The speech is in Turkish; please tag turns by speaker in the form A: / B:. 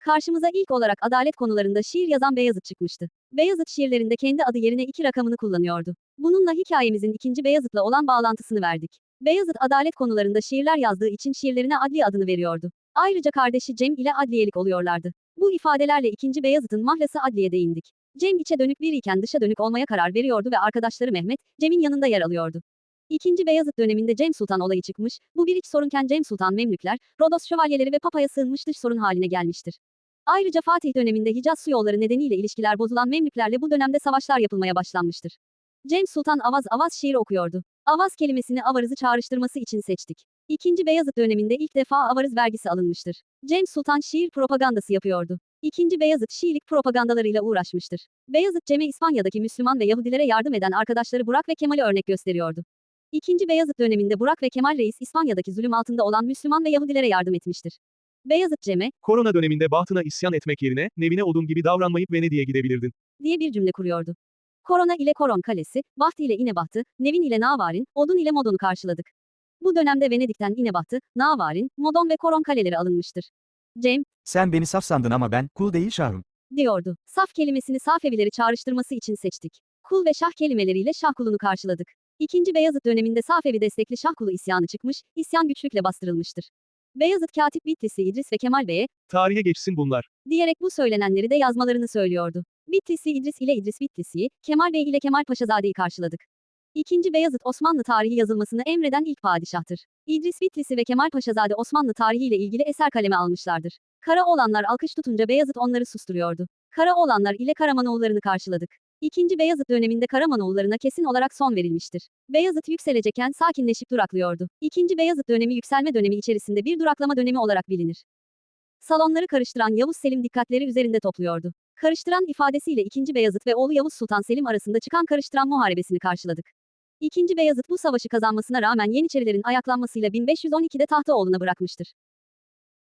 A: Karşımıza ilk olarak adalet konularında şiir yazan Beyazıt çıkmıştı. Beyazıt şiirlerinde kendi adı yerine iki rakamını kullanıyordu. Bununla hikayemizin ikinci Beyazıt'la olan bağlantısını verdik. Beyazıt adalet konularında şiirler yazdığı için şiirlerine adli adını veriyordu. Ayrıca kardeşi Cem ile adliyelik oluyorlardı. Bu ifadelerle ikinci Beyazıt'ın mahlası adliyede indik. Cem içe dönük biriyken dışa dönük olmaya karar veriyordu ve arkadaşları Mehmet, Cem'in yanında yer alıyordu. İkinci Beyazıt döneminde Cem Sultan olayı çıkmış, bu bir iç sorunken Cem Sultan Memlükler, Rodos şövalyeleri ve Papa'ya sığınmış dış sorun haline gelmiştir. Ayrıca Fatih döneminde Hicaz su yolları nedeniyle ilişkiler bozulan Memlüklerle bu dönemde savaşlar yapılmaya başlanmıştır. Cem Sultan avaz avaz şiir okuyordu. Avaz kelimesini avarızı çağrıştırması için seçtik. İkinci Beyazıt döneminde ilk defa avarız vergisi alınmıştır. Cem Sultan şiir propagandası yapıyordu. İkinci Beyazıt Şiilik propagandalarıyla uğraşmıştır. Beyazıt Cem'e İspanya'daki Müslüman ve Yahudilere yardım eden arkadaşları Burak ve Kemal'e örnek gösteriyordu. İkinci Beyazıt döneminde Burak ve Kemal Reis İspanya'daki zulüm altında olan Müslüman ve Yahudilere yardım etmiştir. Beyazıt Cem'e,
B: Korona döneminde bahtına isyan etmek yerine, nevine odun gibi davranmayıp Venedik'e gidebilirdin.
A: diye bir cümle kuruyordu. Korona ile Koron Kalesi, Baht ile İnebahtı, Nevin ile Navarin, Odun ile Modon'u karşıladık. Bu dönemde Venedik'ten İnebahtı, Navarin, Modon ve Koron kaleleri alınmıştır. Cem,
C: Sen beni saf sandın ama ben, kul değil şahım.
A: diyordu. Saf kelimesini Safevileri çağrıştırması için seçtik. Kul ve şah kelimeleriyle şah kulunu karşıladık. İkinci Beyazıt döneminde Safevi destekli şah kulu isyanı çıkmış, isyan güçlükle bastırılmıştır. Beyazıt Katip Bitlisli İdris ve Kemal Bey'e,
B: Tarihe geçsin bunlar.
A: diyerek bu söylenenleri de yazmalarını söylüyordu. Bitlisli İdris ile İdris Bitlisli'yi, Kemal Bey ile Kemal Paşazade'yi karşıladık. İkinci Beyazıt Osmanlı tarihi yazılmasını emreden ilk padişahtır. İdris Bitlisi ve Kemal Paşazade Osmanlı tarihiyle ilgili eser kaleme almışlardır. Kara olanlar alkış tutunca Beyazıt onları susturuyordu. Kara olanlar ile Karamanoğullarını karşıladık. İkinci Beyazıt döneminde Karamanoğullarına kesin olarak son verilmiştir. Beyazıt yükselecekken sakinleşip duraklıyordu. İkinci Beyazıt dönemi yükselme dönemi içerisinde bir duraklama dönemi olarak bilinir. Salonları karıştıran Yavuz Selim dikkatleri üzerinde topluyordu. Karıştıran ifadesiyle 2. Beyazıt ve oğlu Yavuz Sultan Selim arasında çıkan karıştıran muharebesini karşıladık. 2. Beyazıt bu savaşı kazanmasına rağmen Yeniçerilerin ayaklanmasıyla 1512'de tahtı oğluna bırakmıştır.